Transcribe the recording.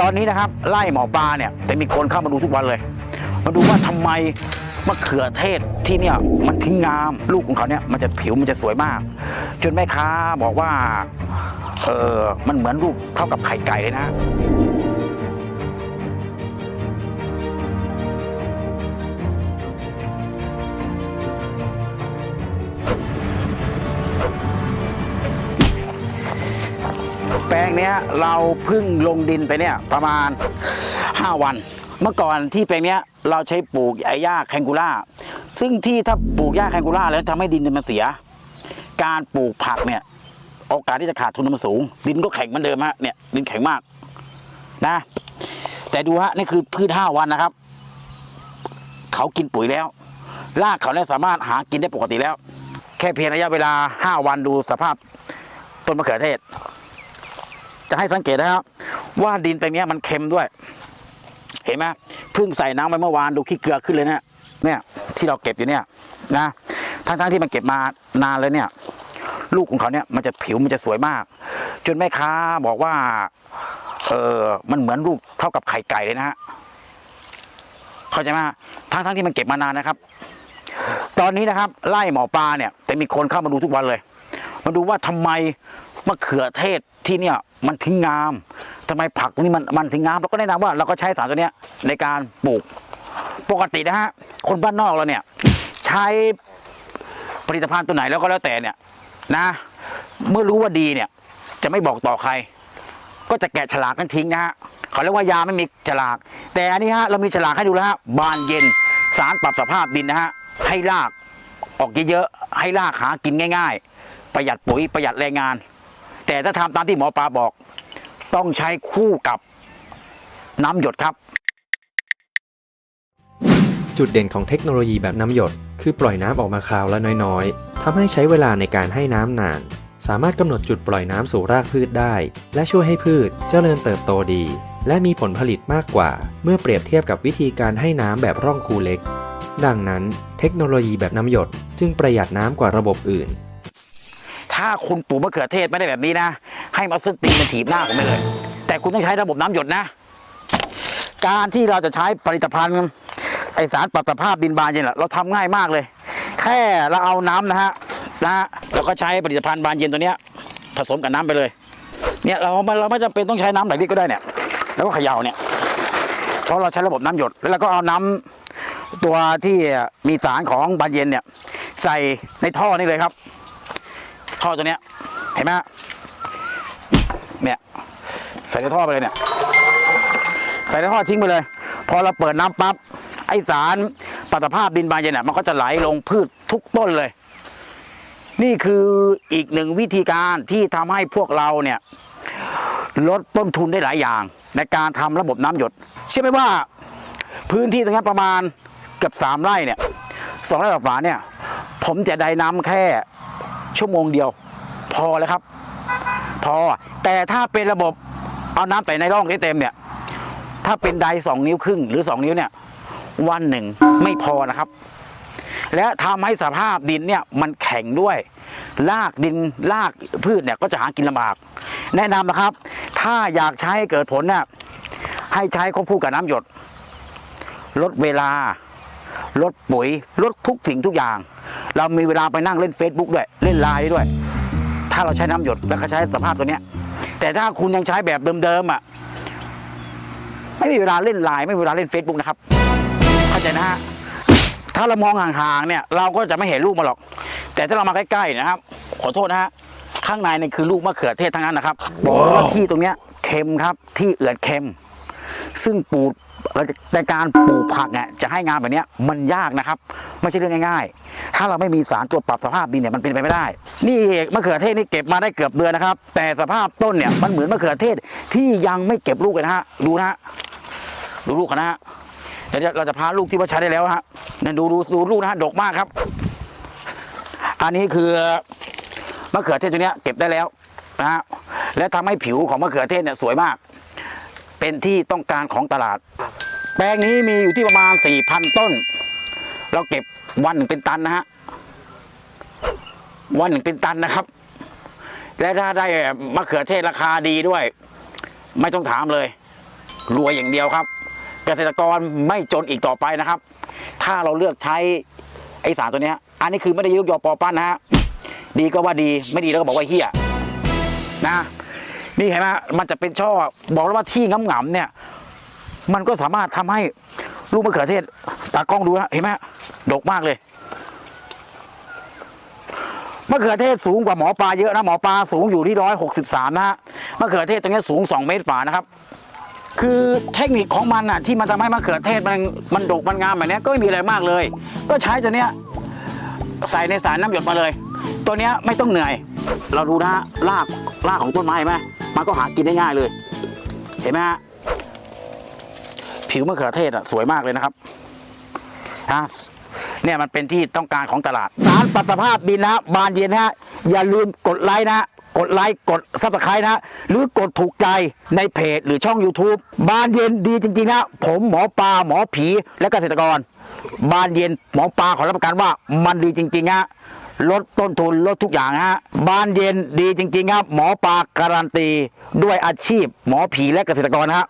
ตอนนี้นะครับไล่หมอปลาเนี่ยแต่มีคนเข้ามาดูทุกวันเลย มาดูว่าทำไมมะเขือเทศที่เนี่ยมันทิ้งงาม ลูกของเขาเนี่ยมันจะผิวมันจะสวยมาก จนแม่ค้าบอกว่าเออมันเหมือนลูกเท่ากับไข่ไก่เลยนะ แปลงเนี้ยเราเพิ่งลงดินไปเนี่ยประมาณ 5 วัน เมื่อก่อนที่แปลงเนี้ยเราใช้ปลูกไอ้หญ้าแคนกูล่า ซึ่งที่ถ้าปลูกหญ้าแคนกูล่าแล้วทำให้ดินมันเสีย การปลูกผักเนี่ยโอกาสที่จะขาดทุนมันสูง ดินก็แข็งเหมือนเดิมฮะเนี่ยดินแข็งมากนะ แต่ดูฮะนี่คือพืชห้าวันนะครับ เขากินปุ๋ยแล้วรากเขาเนี่ยสามารถหากินได้ปกติแล้ว แค่เพียงระยะเวลาห้าวันดูสภาพต้นมะเขือเทศ จะให้สังเกตนะครับว่าดินแปลงเนี้ยมันเค็มด้วย เห็นไหมเพิ่งใส่น้ำไปเมื่อวานดูขี้เกลือขึ้นเลยเนี่ยเนี่ยที่เราเก็บอยู่เนี่ยนะทั้งๆที่มันเก็บมานานเลยเนี่ย ลูกของเขาเนี่ยมันจะผิวมันจะสวยมาก จนแม่ค้าบอกว่าเออมันเหมือนลูกเท่ากับไข่ไก่เลยนะฮะเข้าใจไหมทั้งๆที่มันเก็บมานานนะครับ ตอนนี้นะครับไล่หมอปลาเนี่ย แต่มีคนเข้ามาดูทุกวันเลย มาดูว่าทำไม มะเขือเทศที่เนี่ยมันถึงงามทำไมผักตรงนี้มันมันถึงงามเราก็แนะนำว่าเราก็ใช้สารตัวเนี้ยในการปลูกปกตินะฮะคนบ้านนอกเราเนี่ยใช้ผลิตภัณฑ์ตัวไหนแล้วก็แล้วแต่เนี่ยนะ เมื่อรู้ว่าดีเนี่ยจะไม่บอกต่อใคร ก็จะแกะฉลากนั้นทิ้งนะฮะเขาเรียกว่ายาไม่มีฉลาก แต่อันนี้ฮะเรามีฉลากให้ดูแล้วฮะบานเย็นสารปรับสภาพดินนะฮะให้รากออกเยอะๆให้รากหากินง่าย ๆ ประหยัดปุ๋ยประหยัดแรงงาน แต่ถ้าทำตามที่หมอปลาบอก ต้องใช้คู่กับน้ำหยดครับ จุดเด่นของเทคโนโลยีแบบน้ำหยด คือปล่อยน้ำออกมาคราวละน้อยๆทำให้ใช้เวลาในการให้น้ำนาน สามารถกำหนดจุดปล่อยน้ำสู่รากพืชได้ และช่วยให้พืชเจริญเติบโตดี และมีผลผลิตมากกว่า เมื่อเปรียบเทียบกับวิธีการให้น้ำแบบร่องคูเล็ก ดังนั้น เทคโนโลยีแบบน้ำหยด จึงประหยัดน้ำกว่าระบบอื่น ถ้าคุณปลูกมะเขือเทศไม่ได้แบบนี้นะ ให้มาซึ่งตีนมาถีบหน้าผมไปเลย แต่คุณต้องใช้ระบบน้ำหยดนะ การที่เราจะใช้ผลิตภัณฑ์ไอสารปรับสภาพดินบานเย็นอะเราทำง่ายมากเลย แค่เราเอาน้ำนะฮะนะฮะเราก็ใช้ผลิตภัณฑ์บานเย็นตัวเนี้ยผสมกับน้ำไปเลย เนี่ยเราไม่เราไม่จำเป็นต้องใช้น้ำไหลลิตรก็ได้เนี่ย แล้วก็เขย่าเนี่ยเพราะเราใช้ระบบน้ำหยดแล้วเราก็เอาน้ำตัวที่มีสารของบานเย็นเนี่ยใส่ในท่อนี่เลยครับ ท่อตัวเนี้ยเห็นไหมเนี่ยใส่ในท่อไปเลยเนี่ยใส่ในท่อทิ้งไปเลย พอเราเปิดน้ำปั๊บไอสารปฏิภาพดินบานเย็นเนี่ยมันก็จะไหลลงพืชทุกต้นเลย นี่คืออีกหนึ่งวิธีการที่ทำให้พวกเราเนี่ยลดต้นทุนได้หลายอย่าง ในการทำระบบน้ำหยด เชื่อไหมว่าพื้นที่ตรงนี้ประมาณเกือบสามไร่เนี่ยสองไร่กว่าเนี่ย ผมจะได้น้ำแค่ ชั่วโมงเดียว พอแล้วครับ พอแต่ถ้าเป็นระบบเอาน้ำใส่ในร่องให้เต็มเนี่ย ถ้าเป็นไดสองนิ้วครึ่งหรือสองนิ้วเนี่ย วันหนึ่งไม่พอนะครับ และทำให้สภาพดินเนี่ยมันแข็งด้วยรากดินรากพืชเนี่ยก็จะหากินลำบาก แนะนำนะครับ ถ้าอยากใช้ให้เกิดผลเนี่ยให้ใช้ควบคู่กับน้ำหยด ลดเวลา ลดปุ๋ย ลดทุกสิ่งทุกอย่าง เรามีเวลาไปนั่งเล่น Facebook ด้วย เล่นไลน์ด้วย ถ้าเราใช้น้ำหยดแล้วก็ใช้สภาพตัวเนี้ย แต่ถ้าคุณยังใช้แบบเดิมๆอะไม่มีเวลาเล่นไลน์ไม่มีเวลาเล่น Facebook นะครับเข้าใจนะฮะถ้าเรามองห่างๆเนี่ยเราก็จะไม่เห็นลูกมาหรอก แต่ถ้าเรามาใกล้ๆนะครับ ขอโทษนะฮะข้างในเนี่ยคือลูกมะเขือเทศทั้งนั้นนะครับบอกว่าที่ตรงเนี้ยเค็มครับที่เอือดเค็ม ซึ่งปลูก ในการปลูกผักเนี่ยจะให้งานแบบนี้มันยากนะครับ ไม่ใช่เรื่องง่าย ๆ ถ้าเราไม่มีสารตัวปรับสภาพดินเนี่ยมันเป็นไปไม่ได้ นี่มะเขือเทศนี่เก็บมาได้เกือบเดือนนะครับ แต่สภาพต้นเนี่ยมันเหมือนมะเขือเทศที่ยังไม่เก็บลูกเลยนะฮะดูนะฮะดูลูกนะฮะเดี๋ยวเราจะพาลูกที่ว่าใช้ได้แล้วฮะเนี่ยดูดูดูลูกนะฮะดกมากครับ อันนี้คือมะเขือเทศตัวเนี้ยเก็บได้แล้วนะฮะและทำให้ผิวของมะเขือเทศเนี่ยสวยมาก เป็นที่ต้องการของตลาด แปลงนี้มีอยู่ที่ประมาณสี่พันต้น เราเก็บวันหนึ่งเป็นตันนะฮะวันหนึ่งเป็นตันนะครับ และถ้าได้มะเขือเทศราคาดีด้วย ไม่ต้องถามเลยรวยอย่างเดียวครับ เกษตรกรไม่จนอีกต่อไปนะครับ ถ้าเราเลือกใช้ไอสารตัวนี้อันนี้คือไม่ได้ยกยอปอปั้นนะฮะดีก็ว่าดีไม่ดีแล้วก็บอกว่าเฮียนะ นี่เห็นไหมมันจะเป็นช่อ บอกแล้วว่าที่งำๆเนี่ย มันก็สามารถทำให้ลูกมะเขือเทศตากล้องดูนะเห็นไหมดกมากเลยมะเขือเทศสูงกว่าหมอปลาเยอะนะหมอปลาสูงอยู่ที่ร้อยหกสิบสามนะฮะมะเขือเทศตรงนี้สูงสองเมตรฝ่านะครับ คือเทคนิคของมันอะที่มันทำให้มะเขือเทศมันมันดกมันงามแบบนี้ก็ไม่มีอะไรมากเลย ก็ใช้ตัวเนี้ยใส่ในสารน้ำหยดมาเลย ตัวเนี้ยไม่ต้องเหนื่อย เราดูนะรากรากของต้นไม้เห็นไหม มันก็หากินได้ง่ายเลย เห็นไหมฮะผิวมะเขือเทศอะสวยมากเลยนะครับฮะเนี่ยมันเป็นที่ต้องการของตลาดสารปรับสภาพดินนะบานเย็นฮะอย่าลืมกดไลค์นะกดไลค์กดซับสไครต์นะฮะหรือกดถูกใจในเพจหรือช่อง YouTube บานเย็นดีจริงๆนะผมหมอปลาหมอผีและเกษตรกร บานเย็นหมอปลาขอรับประกันว่ามันดีจริงๆฮะ ลดต้นทุนลดทุกอย่างฮะบ้านเย็นดีจริง ๆ ครับ หมอปลาการันตี ด้วยอาชีพหมอผีและเกษตรกรฮะ